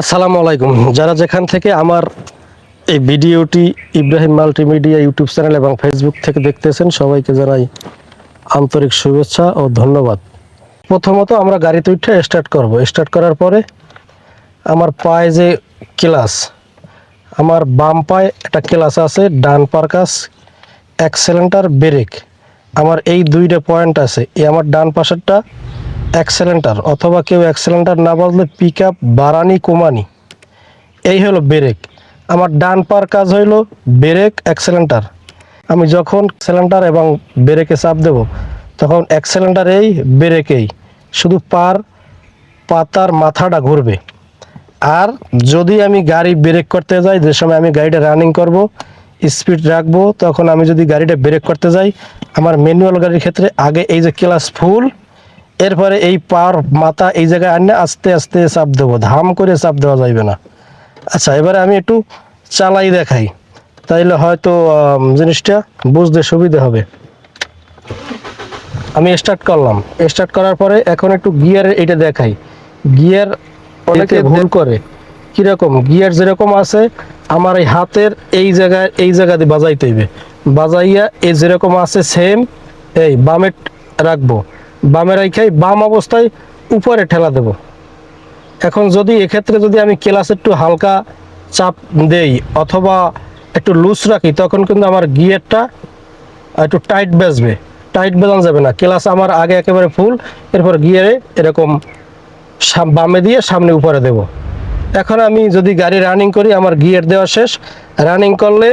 আসসালামু আলাইকুম। যারা যেখান থেকে আমার এই ভিডিওটি ইব্রাহিম মাল্টিমিডিয়া ইউটিউব চ্যানেল এবং ফেসবুক থেকে দেখতেছেন, সবাইকে জানাই আন্তরিক শুভেচ্ছা ও ধন্যবাদ। প্রথমত আমরা গাড়িতে উঠে স্টার্ট করব। স্টার্ট করার পরে আমার পায়ে যে ক্লাস আমার বাম পায়ে একটা ক্লাস আছে, ডান পারকাস অ্যাক্সেলেন্টার ব্রেক আমার এই দুইটা পয়েন্ট আছে। এই আমার ডান পাশেরটা অ্যাক্সেলেন্টার অথবা কেউ অ্যাক্সেলেন্টার না বললে পিক আপ বারানি, কমানি। এই হলো ব্রেক আমার ডান পার কাজ হইল ব্রেক অ্যাক্সেলেন্টার আমি যখন অ্যাক্সেলেন্টার এবং ব্রেকে চাপ দেব, তখন অ্যাক্সেলেন্টার এই ব্রেকেই শুধু পার পাতার মাথাটা ঘুরবে। আর যদি আমি গাড়ি ব্রেক করতে যাই, যে সময় আমি গাড়িটা রানিং করব স্পিড রাখব, তখন আমি যদি গাড়িটা ব্রেক করতে যাই, আমার ম্যানুয়াল গাড়ির ক্ষেত্রে আগে এই যে ক্লাস ফুল এরপরে এই পার মাথা এই জায়গায় আনলে আস্তে আস্তে চাপ দেবো ধাম করে চাপ দেওয়া যাইবে না। আচ্ছা এবারে আমি একটু চালাই দেখাই। তাইলে হয়তো জিনিসটা বুঝতে সুবিধে হবে। আমি স্টার্ট করলাম। স্টার্ট করার পরে এখন একটু গিয়ারের এটা দেখাই। গিয়ার অনেকে ভুল করে। কীরকম? গিয়ার যেরকম আছে আমার এই হাতের এই জায়গায় এই জায়গা দিয়ে বাজাইতে হইবে। বাজাইয়া এই যেরকম আছে সেম এই বামে রাখব। বামে রাখাই বাম অবস্থায় উপরে ঠেলা দেব। এখন যদি এক্ষেত্রে যদি আমি ক্লাস একটু হালকা চাপ দেই অথবা একটু লুজ রাখি, তখন কিন্তু আমার গিয়ারটা একটু টাইট বেসবে। টাইট বেজানো যাবে না। ক্লাস আমার আগে একেবারে ফুল এরপর গিয়ারে এরকম বামে দিয়ে সামনে উপরে দেব। এখন আমি যদি গাড়ি রানিং করি, আমার গিয়ার দেওয়া শেষ। রানিং করলে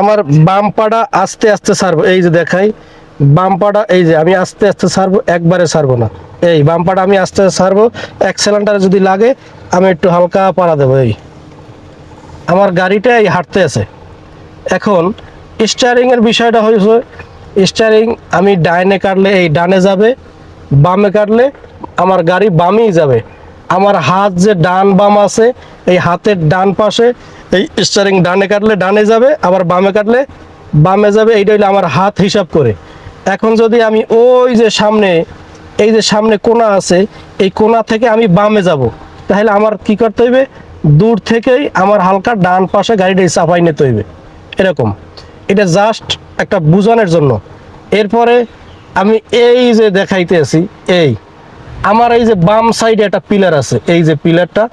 আমার বাম পাটা আস্তে আস্তে ছাড়বো এই যে দেখাই বাম পাটা এই যে আমি আস্তে আস্তে সারবো একবারে সারবো না। এই বাম পাটা আমি আস্তে আস্তে সারবো এক সিলিন্ডারে যদি লাগে, আমি একটু হালকা পাড়া দেবো, এই। আমার গাড়িটা এই হাঁটতে আছে। এখন স্টিয়ারিং এর বিষয়টা হয়েছে স্টারিং আমি ডাইনে কাটলে এই ডানে যাবে, বামে কাটলে আমার গাড়ি বামেই যাবে। আমার হাত যে ডান বাম আছে, এই হাতের ডান পাশে এই স্টারিং ডানে কাটলে ডানে যাবে, আবার বামে কাটলে বামে যাবে, এইটা হইলে আমার হাত হিসাব করে। এখন যদি আমি ওই যে সামনে, এই যে সামনে কোনা আছে, এই কোনা থেকে আমি বামে যাব, তাহলে আমার কি করতে হইবে? দূর থেকেই আমার হালকা ডান পাশে গাড়িটা চাপাই নিতে হইবে। এরকম। এটা জাস্ট একটা বুঝানোর জন্য। এরপরে আমি এই যে দেখাইতে আছি, এই। আমার এই যে বাম সাইডে একটা পিলার আছে, এই যে পিলারটা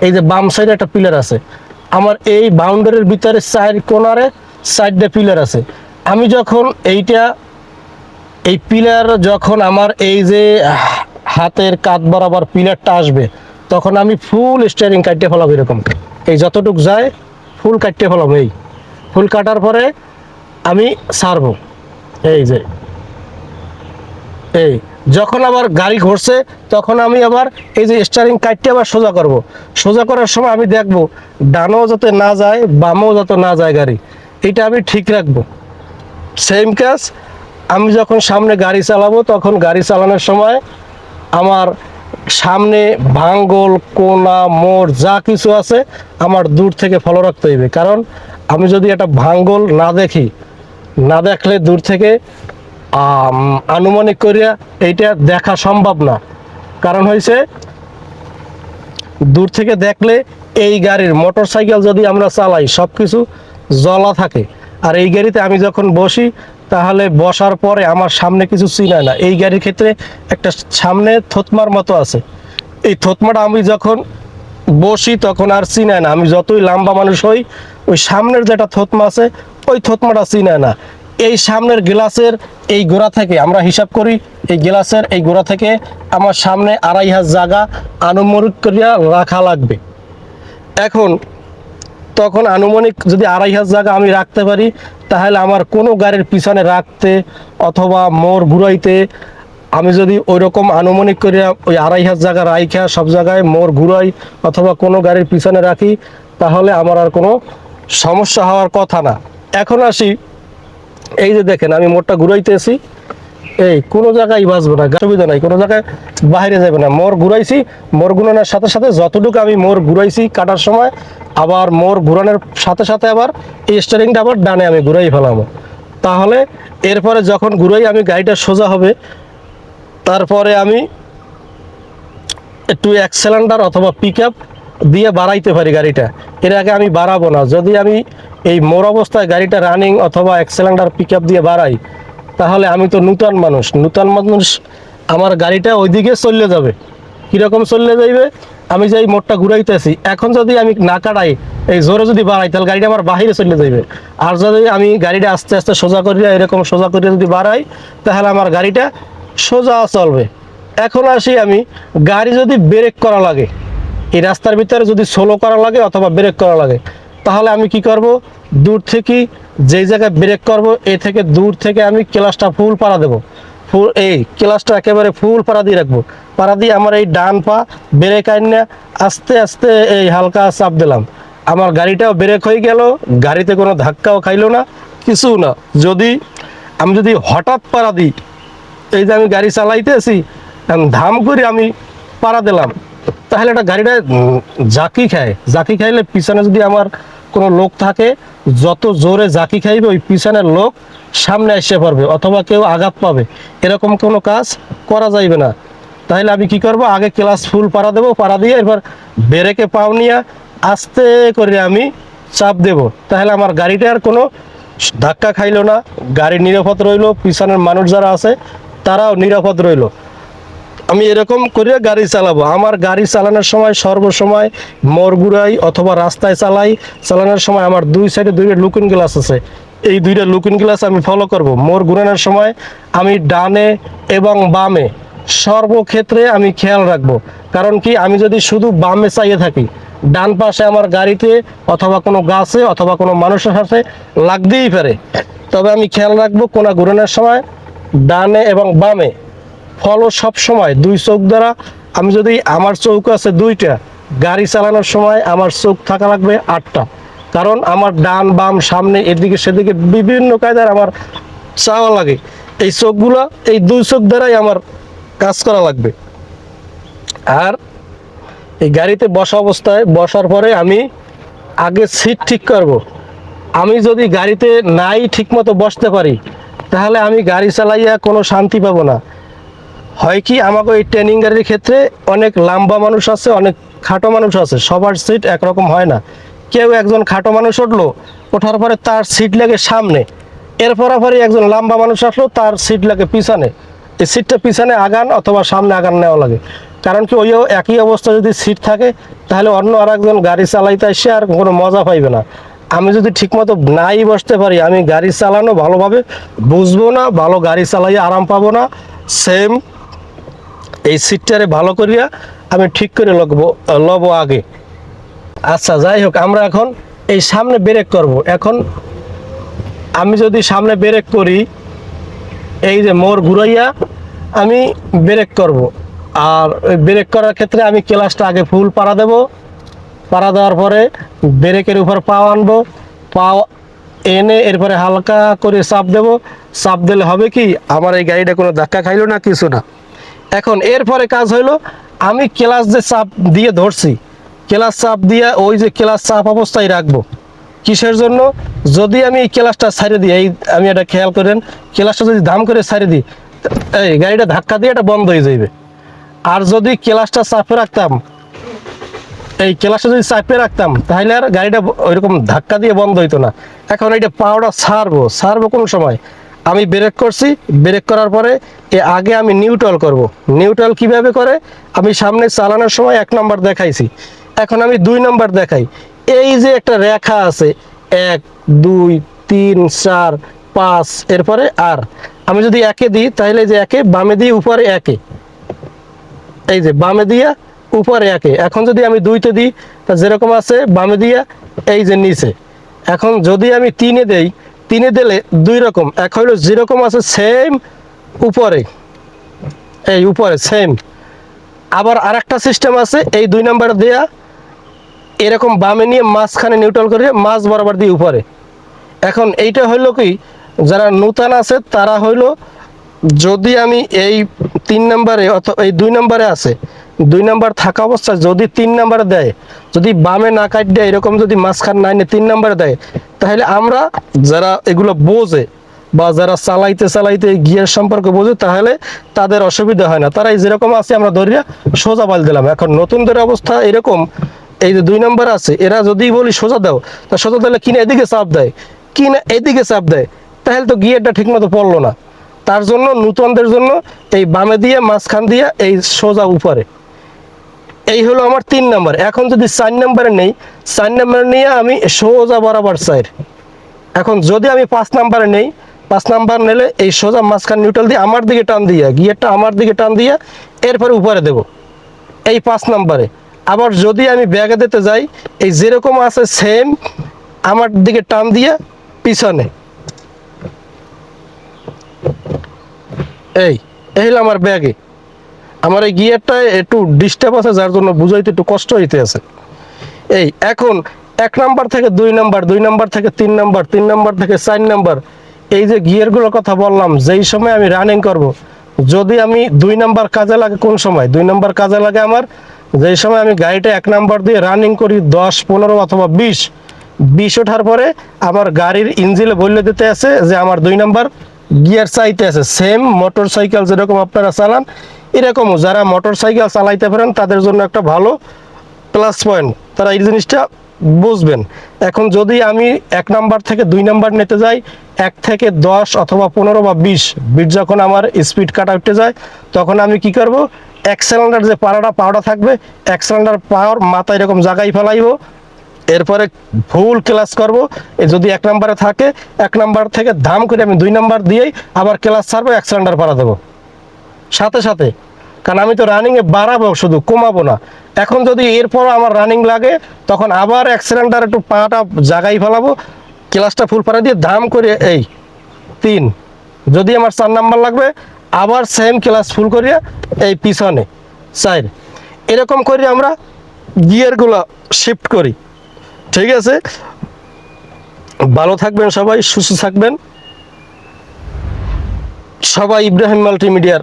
এই যে বাম সাইডে একটা পিলার আছে। আমার এই বাউন্ডারির ভিতরে চার কোনারে সাইডে পিলার আছে। আমি যখন এইটা এই পিলার যখন আমার এই যে হাতের কাত বরাবর পিলারটা আসবে, তখন আমি ফুল স্টিয়ারিং কাটতে ফেলাবো এরকম। এই যতটুক যায় ফুল কাটতে ফেলাবো এই। ফুল কাটার পরে আমি সারবো। এই যে। এই, যখন আবার গাড়ি ঘুরছে, তখন আমি আবার এই যে স্টারিং কাটতে আবার সোজা করব। সোজা করার সময় আমি দেখব, ডানও যাতে না যায়, বামও যাতে না যায় গাড়ি। এটা আমি ঠিক রাখব। সেম কাজ আমি যখন সামনে গাড়ি চালাবো, তখন গাড়ি চালানোর সময় আমার সামনে ভাঙ্গল, কোনা, মোড়, যা কিছু আছে আমার দূর থেকে ফলো রাখতে হইবে। কারণ আমি যদি একটা ভাঙ্গল না দেখি, না দেখলে দূর থেকে আনুমানিক করিয়া এইটা দেখা সম্ভব না। কারণ হয়েছে দূর থেকে দেখলে এই গাড়ির মোটর সাইকেল যদি আমরা চালাই সব কিছু জলা থাকে। আর এই গাড়িতে আমি যখন বসি তাহলে বসার পরে আমার সামনে কিছু চিনায় না। এই গাড়ির ক্ষেত্রে একটা সামনে থতমার মতো আছে। এই থতমাটা আমি যখন বসি তখন আর চিনায় না। আমি যতই লম্বা মানুষ হই, ওই সামনের যেটা থতমা আছে, ওই থতমাটা চিনায় না। এই সামনের গ্লাসের এই গোড়া থেকে আমরা হিসাব করি, এই গ্লাসের এই গোড়া থেকে আমার সামনে আড়াই হাজার জায়গা আনুমানিক করিয়া রাখা লাগবে। এখন তখন আনুমানিক যদি আড়াই হাজার জায়গা আমি রাখতে পারি, তাহলে আমার কোনো গাড়ির পিছনে রাখতে অথবা মোর ঘুরাইতে আমি যদি ওই রকম আনুমানিক করে ওই আড়াই হাজার জায়গা রাইখা সব জায়গায় মোর ঘুরাই অথবা কোনো গাড়ির পিছনে রাখি, তাহলে আমার আর কোনো সমস্যা হওয়ার কথা না। এখন আসি, এই যে দেখেন আমি মোড়টা ঘুরাইতেছি। এই, কোনো জায়গায় বাঁচবে না সুবিধা নাই, কোনো জায়গায় বাইরে যাবে না। মোর ঘুরাইছি, মোর ঘুরানোর সাথে সাথে যতটুকু আমি মোর ঘুরাইছি কাটার সময়, আবার মোর ঘুরানোর সাথে সাথে আবার এই স্টারিংটা আবার ডানে আমি ঘুরাই ফেলামো। তাহলে এরপরে যখন ঘুরাই, আমি গাড়িটা সোজা হবে, তারপরে আমি একটু এক অ্যাক্সেলেন্ডার অথবা পিক দিয়ে বাড়াইতে পারি গাড়িটা। এর আগে আমি বাড়াবো না। যদি আমি এই মোর অবস্থায় গাড়িটা রানিং অথবা এক্সেলেন্ডার পিক আপ দিয়ে বাড়াই তাহলে আমি তো নূতন মানুষ। নূতন মানুষ, আমার গাড়িটা ওইদিকে চললে যাবে। কীরকম চললে যাইবে? আমি যে এই মোটটা ঘুরাইতেছি, এখন যদি আমি না কাটাই, এই জোরে যদি বাড়াই, তাহলে গাড়িটা আমার বাহিরে চলে যাইবে। আর যদি আমি গাড়িটা আস্তে আস্তে সোজা করিয়া, এরকম সোজা করিয়া যদি বাড়াই, তাহলে আমার গাড়িটা সোজা চলবে। এখন আসি আমি, গাড়ি যদি ব্রেক করা লাগে, এই রাস্তার ভিতরে যদি সোলো করা লাগে অথবা ব্রেক করা লাগে তাহলে আমি কি করব? দূর থেকে যেই জায়গায় ব্রেক করব, এ থেকে দূর থেকে আমি ক্লাসটা ফুল পাড়া দেবো। ফুল এই ক্লাসটা একেবারে ফুল পাড়া দিয়ে রাখব। পাড়া দিয়ে আমার এই ডান পা ব্রেক আইনা আস্তে আস্তে এই হালকা চাপ দিলাম। আমার গাড়িটাও ব্রেক হয়ে গেল, গাড়িতে কোনো ধাক্কাও খাইলো না, কিছু না। যদি আমি যদি হঠাৎ পাড়া দিই, এই যে আমি গাড়ি চালাইতেছি, ধাম করে আমি পাড়া দিলাম। তাহলে একটা গাড়িটা জাকি খায়। জাকি খাইলে পিছনে যদি আমার কোনো লোক থাকে, যত জোরে জাকি খাইবে, ওই পিছনের লোক সামনে এসে পড়বে অথবা কেউ আঘাত পাবে। এরকম কোনো কাজ করা যাইবে না। তাহলে আমি কি করব? আগে ক্লাস ফুল পাড়া দেবো, পাড়া দিয়ে এবার ব্রেকে পাও নিয়ে আস্তে করে আমি চাপ দেব। তাহলে আমার গাড়িটার কোনো ধাক্কা খাইলো না। গাড়ি নিরাপদ রইল, পিছনের মানুষ যারা আছে, তারাও নিরাপদ রইল। আমি এরকম করে গাড়ি চালাবো। আমার গাড়ি চালানোর সময় সর্বসময় মরগুড়াই অথবা রাস্তায় চালাই। চালানোর সময় আমার দুই সাইডে দুইটা লুকিং গ্লাস আছে। এই দুইটা লুকিং গ্লাস আমি ফলো করব। মোর ঘুরানোর সময় আমি ডানে এবং বামে সর্বক্ষেত্রে আমি খেয়াল রাখব। কারণ কি? আমি যদি শুধু বামে চাইয়ে থাকি, ডান পাশে আমার গাড়িতে অথবা কোনো গাছে অথবা কোনো মানুষের সাথে লাগতেই পারে। তবে আমি খেয়াল রাখব কোনা ঘুরানোর সময় ডানে এবং বামে ফলো সব সময় দুই চোখ দ্বারা। আমি যদি আমার চৌক আছে দুইটা, গাড়ি চালানোর সময় আমার চোখ থাকা লাগবে আটটা। কারণ আমার ডান, বাম, সামনে, এদিকে, সেদিকে বিভিন্ন কায়দার আমার চাওয়া লাগে। এই চোখগুলো, এই দুই চোখ দ্বারাই আমার কাজ করা লাগবে। আর এই গাড়িতে বসা অবস্থায় বসার পরে আমি আগে সিট ঠিক করব। আমি যদি গাড়িতে নাই ঠিকমতো বসতে পারি, তাহলে আমি গাড়ি চালাইয়া কোনো শান্তি পাবো না। হয় কি আমাকে এই ট্রেনিং গাড়ির ক্ষেত্রে অনেক লম্বা মানুষ আছে, অনেক খাটো মানুষ আছে, সবার সিট একরকম হয় না। কেউ একজন খাটো মানুষ উঠল, ওঠার পরে তার সিট লাগে সামনে। এরপর পরে একজন লম্বা মানুষ আসলো, তার সিট লাগে পিছনে। এই সিটটা পিছনে আগান অথবা সামনে আগান নেওয়া লাগে। কারণ কি, ওইও একই অবস্থা যদি সিট থাকে, তাহলে অন্য আর একজন গাড়ি চালাইতে এসে আর কোনো মজা পাইবে না। আমি যদি ঠিকমতো নাই বসতে পারি, আমি গাড়ি চালানো ভালোভাবে বুঝব না, ভালো গাড়ি চালাইয়ে আরাম পাবো না। সেম এই সিটটারে ভালো করিয়া আমি ঠিক করে লগবো লব আগে। আচ্ছা যাই হোক, আমরা এখন এই সামনে ব্রেক করব। এখন আমি যদি সামনে ব্রেক করি, এই যে মোর ঘুরাইয়া আমি ব্রেক করব। আর ব্রেক করার ক্ষেত্রে আমি ক্লাসটা আগে ফুল পাড়া দেব। পাড়া দেওয়ার পরে ব্রেকের উপর পা আনব। পা এনে এরপরে হালকা করে চাপ দেব। চাপ দিলে হবে কি, আমার এই গাড়িটা কোনো ধাক্কা খাইলো না, কিছু না। এখন এরপরে কাজ হইল, আমি ক্লাস যে চাপ দিয়ে ধরছি ক্লাস চাপ দিয়ে ওই যে ক্লাস চাপ অবস্থায় রাখব, কিসের জন্য? যদি আমি এই ক্লাসটা ছাড়ে দিই, এই আমি এটা খেয়াল করেন ক্লাসটা যদি দাম করে ছাড়ে দিই, এই গাড়িটা ধাক্কা দিয়ে এটা বন্ধ হয়ে যাবে আর যদি ক্লাসটা চাপে রাখতাম, এই ক্লাসটা যদি চাপে রাখতাম, তাহলে আর গাড়িটা ওইরকম ধাক্কা দিয়ে বন্ধ হইতো না। এখন এইটা পাওয়াটা ছাড়বো ছাড়বো কোন সময়? আমি ব্রেক করছি ব্রেক করার পরে এ আগে আমি নিউট্রাল করব। নিউট্রাল কীভাবে করে? আমি সামনে চালানোর সময় এক নম্বর দেখাইছি। এখন আমি দুই নম্বর দেখাই। এই যে একটা রেখা আছে, এক, দুই, তিন, চার, পাঁচ, এরপরে আর। আমি যদি একে দিই, তাহলে যে একে, বামে দিয়ে উপরে একে। এই যে বামে দিয়া, উপরে একে। এখন যদি আমি দুইতে দিই, তা যেরকম আছে, বামে দিয়া, এই যে নিচে। এখন যদি আমি তিনে দেই তিনে দিলে দুই রকম। এক হইল যেরকম আছে সেম উপরে। এই উপরে সেম আবার আরেকটা সিস্টেম আছে, এই দুই নাম্বার দেয়া এরকম বামে নিয়ে মাঝখানে নিউট্রাল করে মাছ বরাবর দিয়ে উপরে। এখন এইটা হইল কি, যারা নূতন আছে, তারা হইল যদি আমি এই তিন নম্বরে অথবা এই দুই নম্বরে আছে দুই নাম্বার থাকা অবস্থায় যদি তিন নাম্বার দেয়, যদি বামে না কাট দেয়, এরকম যদি মাঝখান নাইনে তিন নাম্বার দেয়, তাহলে আমরা যারা এগুলো বোঝে বা যারা চালাইতে চালাইতে গিয়ার সম্পর্কে বোঝে, তাহলে তাদের অসুবিধা হয় না। তারা যেরকম আছে, আমরা ধরিয়া সোজা বাল দিলাম। এখন নতুনদের অবস্থা এরকম, এই যে দুই নম্বর আছে, এরা যদি বলি সোজা দাও, তা সোজা দিলে কিনা এদিকে চাপ দেয়, কিনা এদিকে চাপ দেয়, তাহলে তো গিয়ারটা ঠিকমতো পড়ল না। তার জন্য নূতনদের জন্য এই বামে দিয়ে, মাঝখান দিয়ে এই সোজা উপরে। এই হলো আমার তিন নাম্বার। এখন যদি চার নাম্বারে নেই, চার নাম্বার নিয়ে আমি সোজা বরাবর সাইড এখন যদি আমি পাঁচ নাম্বারে নেই, পাঁচ নাম্বার নিলে এই সোজা মাঝখান নিউট্রাল দিয়ে আমার দিকে টান দিয়ে, গিয়ারটা আমার দিকে টান দিয়ে এরপরে উপরে দেব। এই পাঁচ নাম্বারে। আবার যদি আমি ব্যাগে দিতে যাই, এই যেরকম আছে সেম আমার দিকে টান দিয়ে পিছনে। এই এই হলো আমার ব্যাগে। আমার এই গিয়ারটা একটু ডিস্টার্ব আছে, যার জন্য বুঝাইতে একটু কষ্ট হইতে আছে এই, এখন এক নাম্বার থেকে দুই নাম্বার দুই নাম্বার থেকে তিন নাম্বার তিন নাম্বার থেকে চার নাম্বার এই যে গিয়ারগুলোর কথা বললাম, যেই সময় আমি রানিং করব। যদি আমি দুই নাম্বার কাজে লাগে, কোন সময় দুই নাম্বার কাজে লাগে আমার, যেই সময় আমি গাড়িটা এক নাম্বার দিয়ে রানিং করি, দশ, পনেরো অথবা বিশ বিশ ওঠার পরে আমার গাড়ির ইঞ্জিলে বললে দিতে আছে যে আমার দুই নাম্বার গিয়ার চাইতে আছে সেম মোটর সাইকেল যেরকম আপনারা চালান এরকমও যারা মোটর সাইকেল চালাইতে পারেন, তাদের জন্য একটা ভালো প্লাস পয়েন্ট তারা এই জিনিসটা বুঝবেন। এখন যদি আমি এক নাম্বার থেকে দুই নাম্বার নিতে যাই, এক থেকে দশ অথবা পনেরো বা বিশ বিশ যখন আমার স্পিড কাটা উঠে যায়, তখন আমি কি করব? এক সিলিন্ডার যে পাড়াটা, পাওয়াটা থাকবে, এক সিলিন্ডার পাওয়ার মাথায় এরকম জায়গায় ফেলাইব। এরপরে ফুল ক্লাস করব। যদি এক নাম্বারে থাকে, এক নাম্বার থেকে দাম করে আমি দুই নাম্বার দিয়েই আবার ক্লাস ছাড়বো, এক সিলিন্ডার পাড়া দেবো। সাথে সাথে কারণ আমি তো রানিংয়ে বাড়াবো, শুধু কমাবো না। এখন যদি এরপর আমার রানিং লাগে, তখন আবার অ্যাক্সিডেন্টার একটু পাটা জাগাই ফেলাবো ক্লাসটা ফুল পাড়া দিয়ে দাম করে, এই, তিন। যদি আমার চার নাম্বার লাগবে, আবার সেম ক্লাস ফুল করিয়া এই পিছনে সাইড এরকম করে আমরা গিয়ারগুলো শিফট করি। ঠিক আছে? ভালো থাকবেন সবাই, সুস্থ থাকবেন। সবাই ইব্রাহিম মাল্টিমিডিয়ার